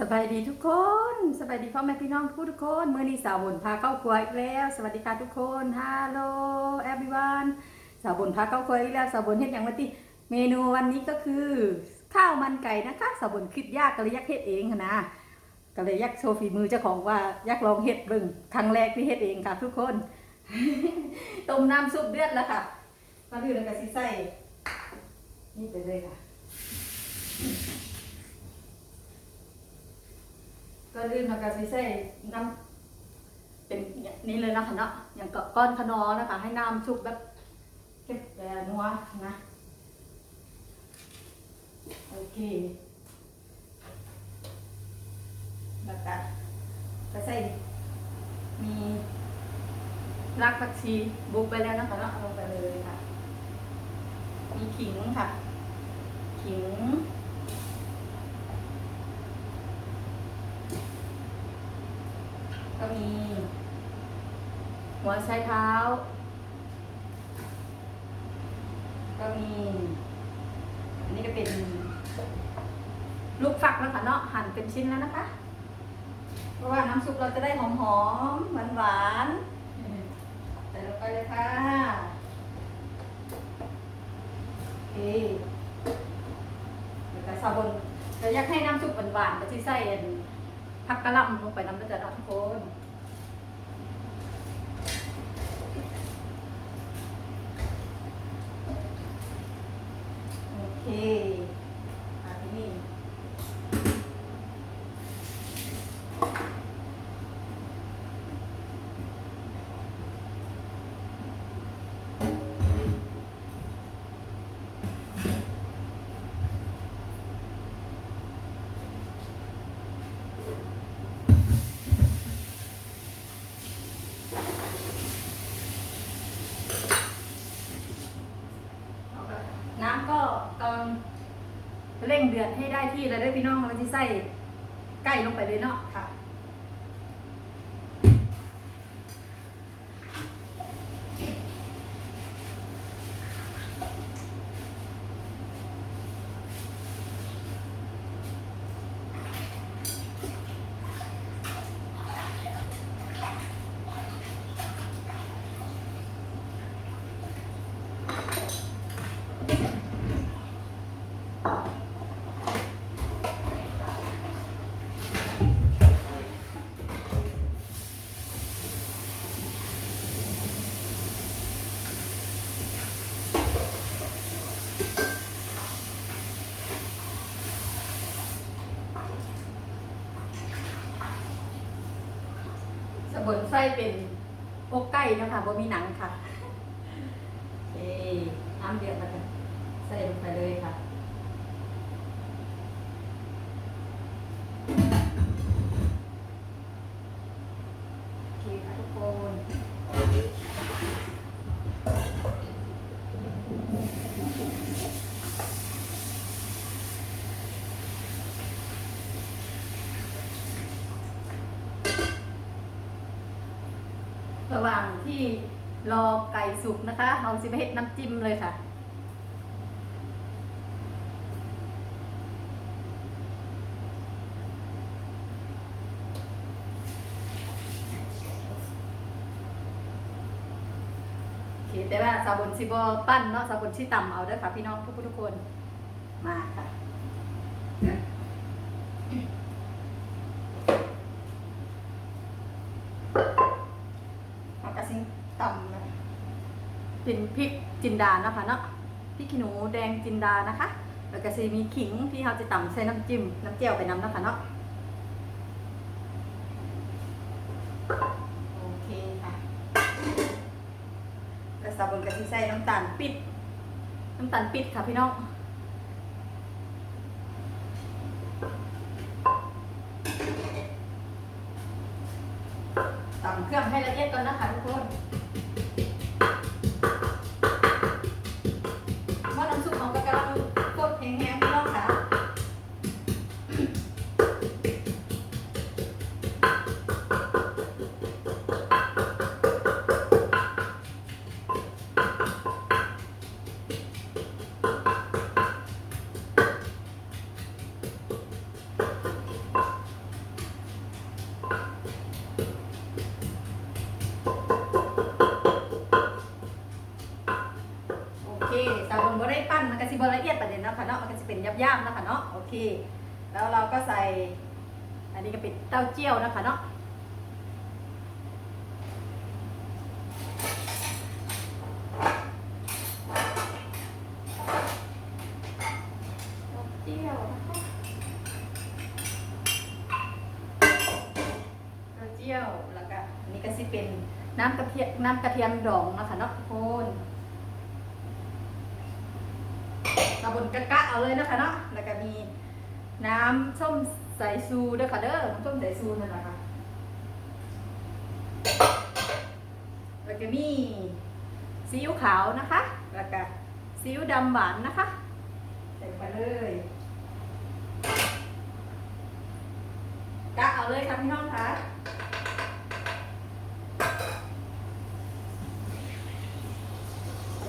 สบายดีทุกคนสบายดีพ่อแม่พี่น้องทุกทุกคนเมื่อนี้สาวบนพาเข้าครัวอีกแล้ว สวัสดีค่ะทุกคนฮัลโหลแอฟ r ิวันสาวบนพาเข้าครัวอีกแล้วสาวบนเฮ็ดอย่างวันที่เมนูวันนี้ก็คือ ข้าวมันไก่นะคะสาวบนคิดยากก็เลยยากเฮ็ดเองนะก็เลยยากโชว์ฝีมือเจ้าของว่ายากลองเฮ็ดเบิ่งครั้งแรกที่เฮ็ดเองค่ะ ทุกคนต้มน้ำซุปเดือดแล้วค่ะมาดูแล้วก็สิใส่นี่ไปเลยค่ะ ก็ลืมทำการใส่น้ำเป็นนี้เลยนะคะเนาะอย่างก,ก้อนขนอนะคะ ให้น้ำชุบแบบเก็บแต่นัวนะโอเคแล้วก็ก็ใส่มีรักผักชีบุกไปแล้วนะคะเนาะเอาลงไปเลยค่ะ มีขิงค่ะ ขิง ก็มี หัวไชเท้า ก็มี อันนี้ก็เป็น ลูกฟักแล้วค่ะเนาะหั่นเป็นชิ้นแล้วนะคะ เพราะว่าน้ำซุปเราจะได้หอมๆหวานหวานๆใส่ลงไปเลยค่ะโอเคเดี๋ยวก็ซาบนจะอยากให้น้ำซุปหวานๆก็ที่ใส่ผักกะหล่ำลงไปน้ำมันจะเนาะทุกคนโอเคมาที่นี่เอาก็น้ำก็กำลัง เดือดให้ได้ที่แล้วได้พี่น้องเราจะใส่ไก่ลงไปเลยเนาะ ค่ะสบนไส้เป็นพวกไก่นะคะบ่มีหนังค่ะเอ้น้ำเดือดมาเลยใส่ลงไปเลยค่ะ โอเคค่ะทุกคน ระหว่าง ที่รอไก่สุกนะคะเราสิไปเฮ็ดน้ำจิ้มเลยค่ะโอเคแต่ว่าสาบนซิบอปั้นเนาะสาบนที่ต่ำเอาด้อค่ะ พี่น้องทุกทุกคนมาค่ะ เอากระซิงต่ำนะ เป็นพริกจินดานะคะเนาะพริกขี้หนูแดงจินดานะคะ แล้วก็จะมีขิงที่เราจะตำใส่น้ำจิ้มน้ำเจียวไปน้ำนะคะเนาะโอเคค่ะกระสับบนกระทิใส่น้ำตาลปิด น้ำตาลปิดค่ะพี่น้องตำเครื่องให้ละเอียดก่อนนะคะทุกคน ย่ามๆนะคะเนาะโอเค แล้วเราก็ใส่ อันนี้ก็เป็นเต้าเจี้ยวนะคะเนาะเต้าเจี้ยวนะคะเต้าเจี้ยวแล้วก็อันนี้ก็สิเป็นน้ำกระเทียมน้ำกระเทียมดองนะคะเนาะทุกคนตะ บนกะกะเอาเลยนะคะเนาะแล้วก็มีน้ำส้มสายซูด้วยค่ะเด้อน้ำส้มสายซูนั่นแหละค่ะแล้วก็มีซีอิ๊วขาวนะคะ แล้วก็ซีอิ๊วดำหวานนะคะใส่ไปเลยกะเอาเลยค่ะพี่น้องค่ะ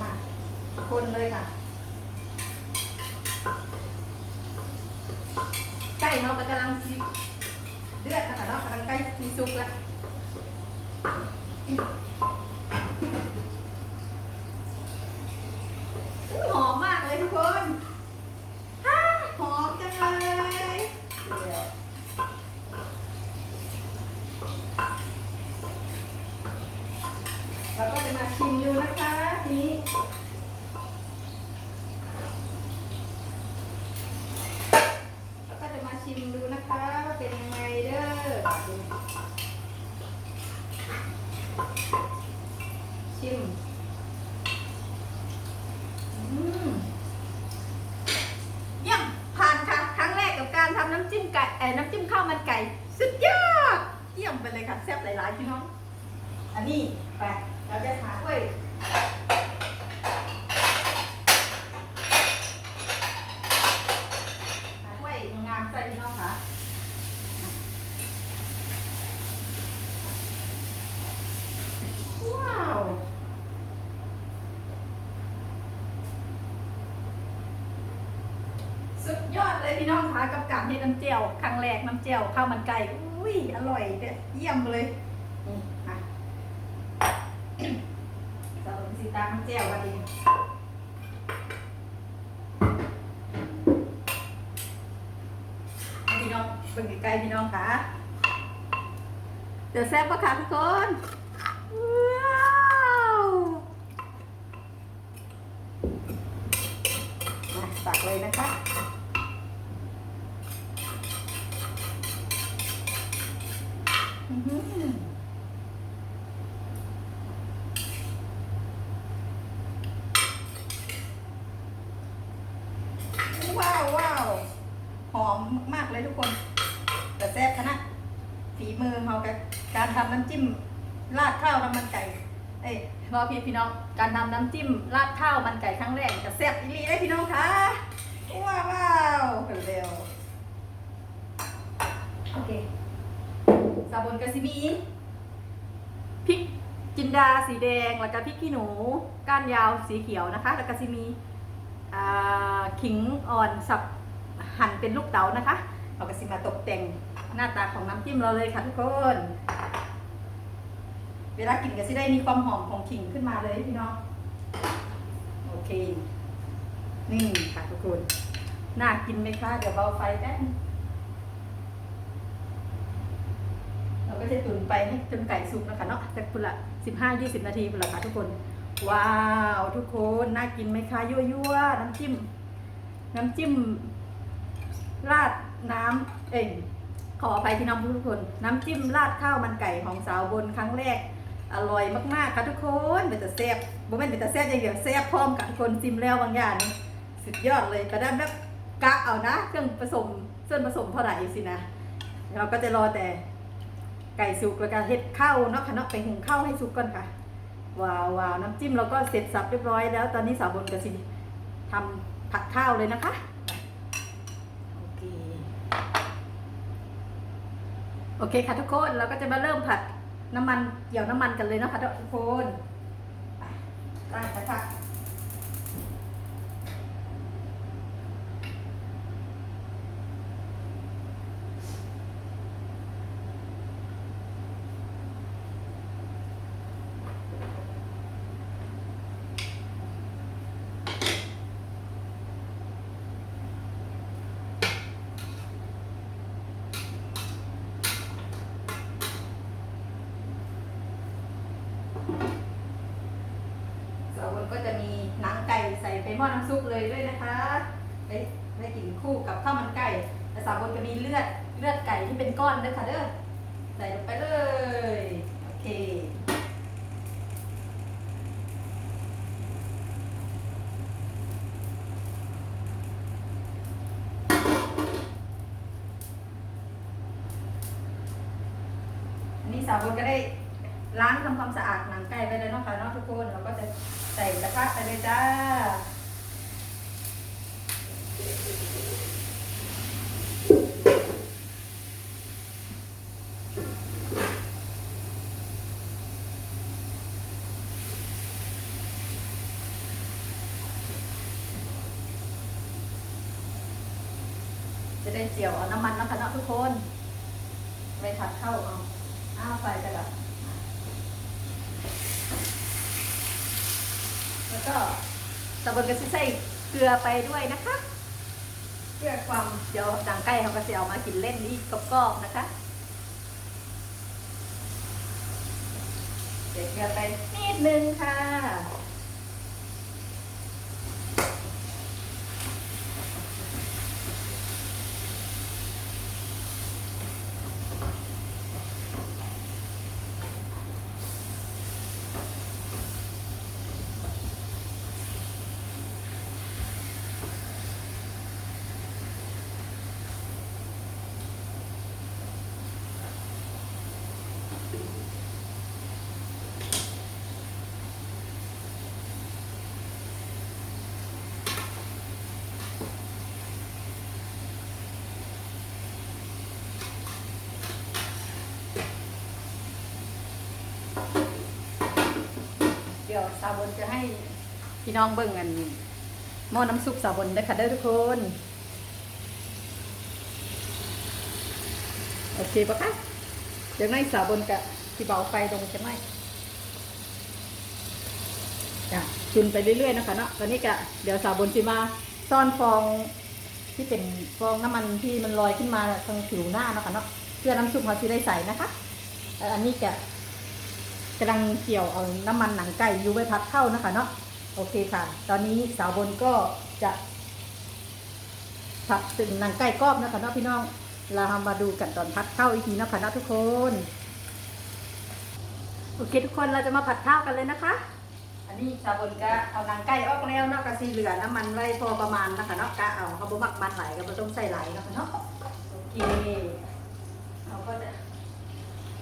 มาคนเลยค่ะ ไก่เราก็กำลังสิเดือดนะคะเนาะกำลังใกล้สีสุกแล้วอุ๊ยหอมมากเลยทุกคนฮ่าหอมจังเลยเดี๋ยวเราก็จะมาชิมดูนะคะทีนี้ แล้วก็จะมาชิมดูนะคะว่าเป็นยังไงเด้อชิมอืมเยี่ยมผ่านค่ะ ครั้งแรกกับการทำน้ำจิ้มไก่เอ่อน้ำจิ้มข้าวมันไก่ สุดยอด เยี่ยมไปเลยค่ะแซ่บหลายๆพี่น้อง อันนี้ไปเราจะหาด้วย หาถ้วยงามใส่พี่น้องค่ะ ว้าว สุดยอด เลยพี่น้องคะกับการเฮ็ดน้ำเจียวครั้งแรกน้ำเจียวข้าวมันไก่อุ้ยอร่อยเด็ดเยี่ยมเลยนี่อะสาวสีตาน้ำเจียววันนี้พี่น้องเป็นไกลๆพี่น้องคะเดี๋ยวแซ่บปะคะทุกคนว้าวมาตักเลยนะคะอื้อหือ ว้าวว้าวหอมมากเลยทุกคน แต่แซ่บขนาดฝีมือเขากับการทำน้ำจิ้มราดข้าวน้ำมันไก่ เอ้ยพอพี่พี่น้อง การทำน้ำจิ้มราดข้าวมันไก่ครั้งแรกจะแซ่บอีหลีได้พี่น้องคะว้าวว้าวเร็วโอเคซาบนกาซิมีพริกจินดาสีแดงแล้วก็พริกขี้หนู ก้านยาวสีเขียวนะคะ แล้วก็ซิมีขิงอ่อนสับหั่นเป็นลูกเต๋านะคะเราก็สิมาตกแต่งหน้าตาของน้ำจิ้มเราเลยค่ะทุกคน เวลากินก็สิได้มีความหอมของขิงขึ้นมาเลยพี่น้อง โอเค นี่ค่ะทุกคน น่ากินไหมคะ เดี๋ยวเบาไฟแป๊บเราก็จะตุ๋นไปให้จนไก่สุกนะคะเนาะจากคุณละสิบห้ายี่สิบนาทีคุณละค่ะทุกคน ว้าว ทุกคน น่ากินไหมคะ ยั่วยั่วน้ำจิ้ม น้ำจิ้ม ราดน้ำเอ้ยขออภัยพี่น้องทุกคน น้ำจิ้มราดข้าวมันไก่ของสาวบนครั้งแรก อร่อยมากๆค่ะทุกคนเป็นแต่แซ่บบ่แม่นเป็นแต่แซ่บอย่างเดียวแซ่บพร้อมกับทุกคนซิมแล้วบางอย่างนี่สุดยอดเลยกระด้านแบบกะเอานะเครื่องผสมเส่วนผสมเท่าไหร่สินะเราก็จะรอแต่ไก่สุกแล้วก็เฮ็ดข้าวเนาะค่ะเนาะไปหุงข้าวให้สุกก่อนค่ะว้าวว้าวน้ำจิ้มเราก็เสร็จสับเรียบร้อยแล้ว ตอนนี้สาวบนกสิทำผัดข้าวเลยนะคะโอเคโอเคค่ะทุกคนเราก็จะมาเริ่มผัด น้ำมันเดี๋ยวน้ำมันกันเลยนะคะทุกคนไปตั้งกระทะ ม้อน้ำซุปเลยด้วยนะคะไปไปกินคู่กับข้าวมันไก่แต่สาวบนก็มีเลือดเลือดไก่ที่เป็นก้อนด้วยค่ะเด้อใส่ลงไปเลยโอเคนนี้สาวบนก็ได้ ล้างทำความสะอาดหนังไก่ไปแล้วเนาะค่ะเนาะทุกคนเราก็จะใส่กระทะไปเลยจ้าจะได้เจียวเอาน้ำมันนะคะเนาะทุกคนไปผัดเข้าเอาอ้าวไฟจะดับ แล้วก็ตะเบินกระซิใส่เกลือไปด้วยนะคะ เพื่อความเดี๋ยวดังใกล้เขาก็จะเอามากินเล่นนี่กรอบๆนะคะเดี๋ยวเกลือไปนิดนึงค่ะ ดี๋ยวสาวบนจะให้พี่น้องเบิ่งกันหม้อน้ำซุปสาวบนนะคะเด้อทุกคน โอเคปะคะเดี๋ยวในสาวบนกับที่เบาไฟลงจะไหมจ้ะจุนไปเรื่อยๆนะคะเนาะตอนนี้กะเดี๋ยวสาวบนจะมาซ่อนฟองที่เป็นฟองน้ำมันที่มันลอยขึ้นมาทางผิวหน้านะคะเนาะเพื่อน้ำซุปเขาจะได้ใส่นะคะ อันนี้กะ กำลังเกี่ยวเอาน้ำมันหนังไก่ยูไว้พัดเข้านะคะเนาะโอเคค่ะ ตอนนี้สาวบนก็จะผัดถึงหนังไก่กรอบนะคะเนาะพี่น้อง เรามาดูกันตอนพัดเข้าอีกทีนะคะนะทุกคนโอเคทุกคนเราจะมาผัดข้าวกันเลยนะคะ อันนี้สาวบนก็เอาหนังไก่ออกแล้วเนาะกะซีเหลือน้ำมันไว้พอประมาณนะคะเนาะกะเอาเขาบ่มักมันไหลก็ไม่ต้องใส่ไหลนะคะเนาะโอเคเราก็จะ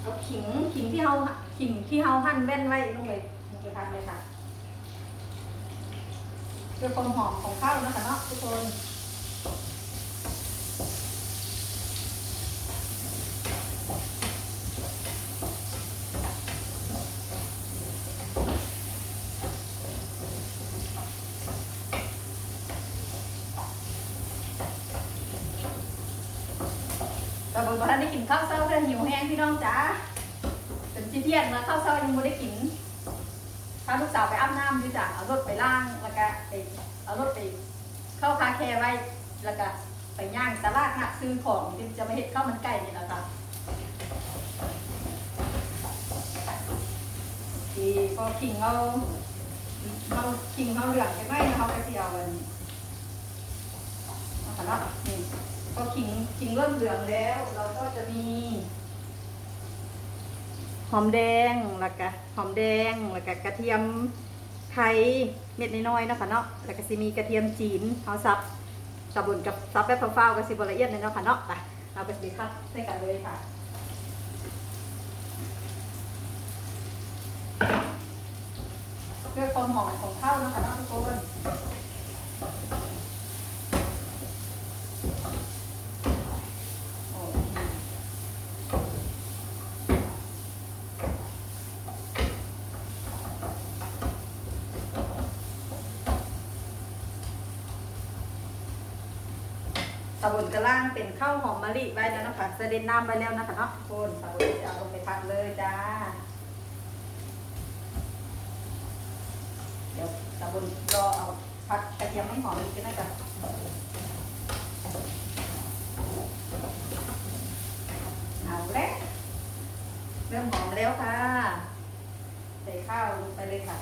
เอาขิงขิงที่เรา ขิงที่เราหั่นแว่นไว้ลงไปลงไปทำเลยค่ะเพื่อความหอมของข้าวนะคะเนาะทุกคนแต่บางท่านได้กินข้าวเช้าก็หิวแห้งพี่น้องจ๋า เป็นที่เทียงแล้วข้าวเช้ายังไม่ได้กินถ้าลูกสาวไปอาบน้ำดีจ้ะเอารถไปล่างแล้วก็ไปเอารถไปเข้าคาแคร์ไว้แล้วก็ไปย่างตลาดนัดซื้อของที่จะไมาเห็ดข้าวมันไก่นี่แหละค่ะทีก็ขิงเอาเอาขิงเอาเหลืองไปไว้นะคะไปเที่ยวกันนะคะเนาะนี่ก็ขิงขิงเริ่มเหลืองแล้ว เราก็จะมี หอมแดงแล้วก็หอมแดงแล้วก็กระเทียมไทยเม็ดน้อยๆเนาะค่ะเนาะแล้วก็สิมีกระเทียมจีนเอาซับสบุนกับซับแบบฟ้าๆก็สิบละเอียดเลยเนาะค่ะเนาะไปเราไปสิครับใส่กันเลยค่ะเพื่อความหอมของข้าวนะคะเนาะทุกคน สบุนกระล่างเป็นข้าวหอมมะลิไว้แล้วนะคะเสด็จน้ำไปแล้วนะคะเนาะทุกคนสบุนจะเอาลงไปพักเลยจ้า เดี๋ยวสบุนรอเอาพักกระเทียมให้หอมอีกนะจ๊ะเอาแล้วเริ่มหอมแล้วค่ะ ใส่ข้าวลงไปเลยค่ะ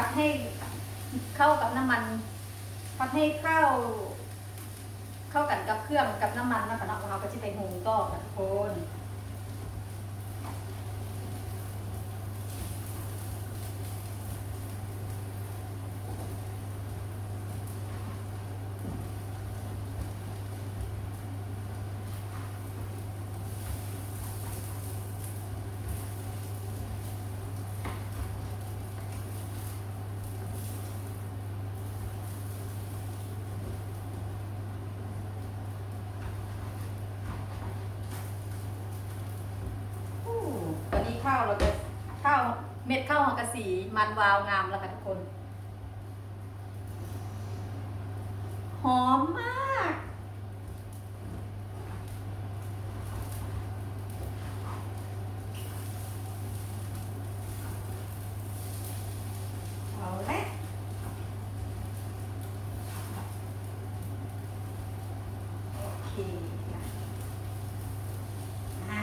ัดให้เข้ากับน้ำมันพัดให้เข้า เข้ากันกับเครื่องกับน้ำมันนะคะเนาะเราก็จะไปหุงต่อค่ะทุกคน อู้ตอนนี้ ข้าวเราจะข้าวเม็ดข้าวหอมกระสีมันวาวงามแล้วค่ะทุกคน หอมมาก เอาละโอเคนะอะ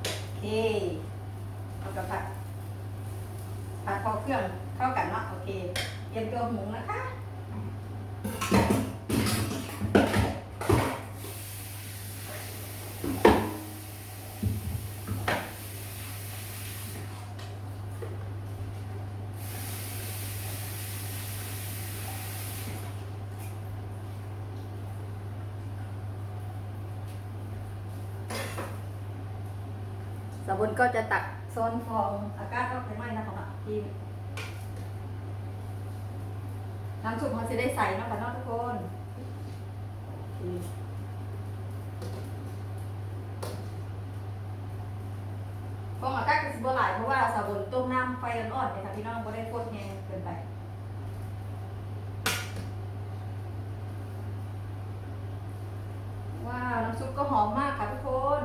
โอเค กับผัดผัดพอเครื่องเข้ากันเนาะโอเคเตรียมตัวหุงนะคะสบุนก็จะตัก โซนฟองอากาศก็ไปไหม้นะคะเนาะที่น้ำซุปมันจะได้ใส่เนาะค่ะน้องทุกคนโอเคฟองอากาศก็สิบหลายเพราะว่าสบุนต้มน้ำไฟอ่อนๆเนี่ยค่ะพี่น้องก็ได้โคตรแห้งเกินไป ว้าว น้ำซุปก็หอมมากค่ะทุกคน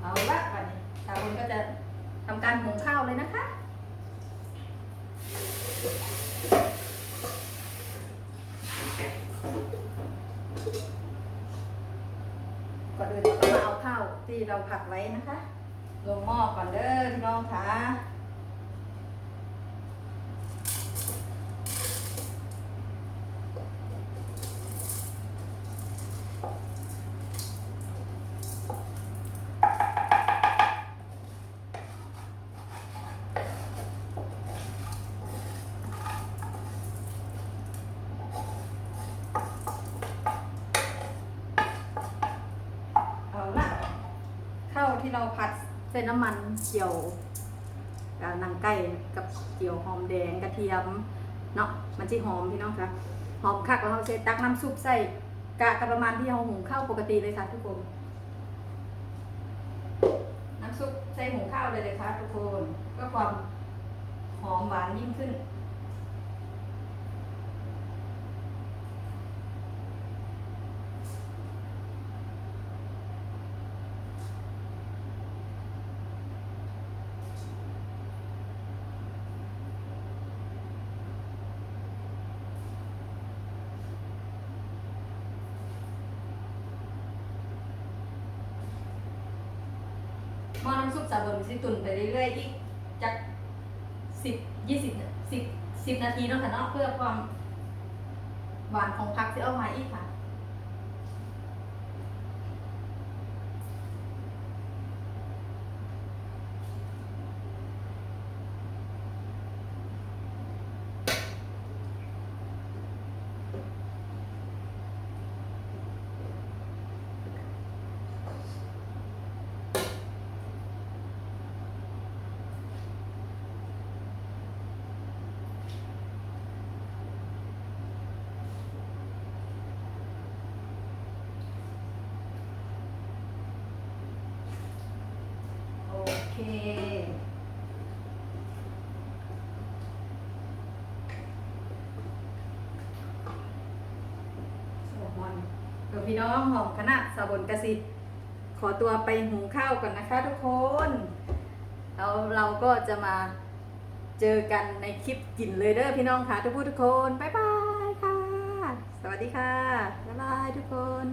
เอาละวันนี้สาวบนก็จะทำการหุงข้าวเลยนะคะ ก่อนอื่นเราก็มาเอาข้าวที่เราผัดไว้นะคะ ลงหม้อก่อนเด้อพี่น้องค่ะ เอาละข้าวที่เราผัดใส่ น้ำมันเจียวกับหนังไก่กับเจียวหอมแดงกระเทียมเนาะมันจะหอมพี่น้องคะหอมคักแล้วเราใส่ตักน้ำซุปใส่กะกับประมาณที่เราหุงข้าวปกติเลยค่ะทุกคน น้ำซุปใส่หุงข้าวเลยเลยค่ะทุกคนก็ความหอมหวานยิ่งขึ้น หม้อน้ำซุปสาบนสิตุนไปเรื่อยๆอีกจากสิบยี่สิบสิบสิบนาทีเนาะค่ะเนาะเพื่อความหวานของผักที่เอามาอีกค่ะ โอเค สวมอนเดี๋ยวพี่ น้องหอมคณะสาบนกสิ ขอตัวไปหุงข้าวก่อนนะคะทุกคนแล้วเราก็จะมาเจอกันในคลิปกินเลยเด้อพี่น้องค่ะทุกผู้ทุกคน บ๊ายบายค่ะ สวัสดีค่ะ บ๊ายบายทุกคน